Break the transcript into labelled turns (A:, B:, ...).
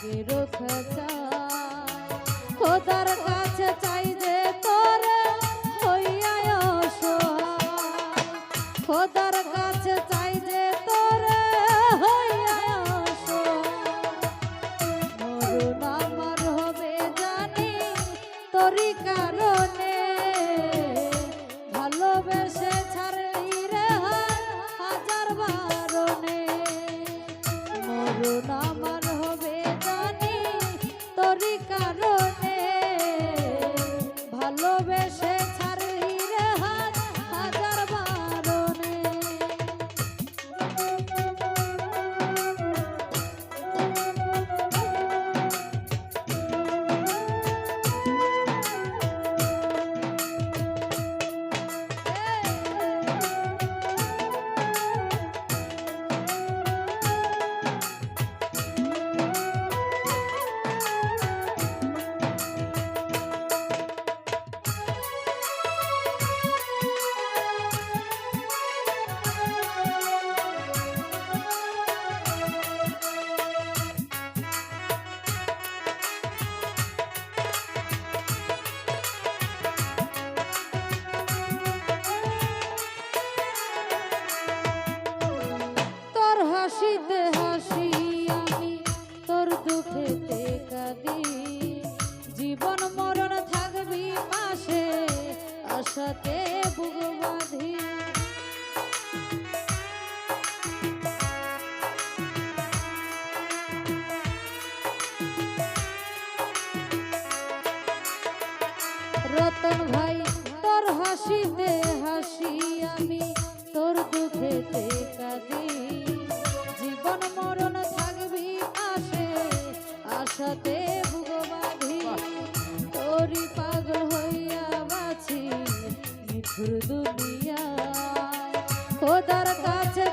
A: বুকে চাই খোদার কাছে চাই রতন ভাই, তোর হাসিতে হাসি আমি, তোর দুঃখেতে কাঁদি। জীবন মরণ থাকবি পাশে আশাতে ভুগবাধি তোরই পাগল হইয়া বাছি মিঠুর দুনিয়ায়। খোদার কাছে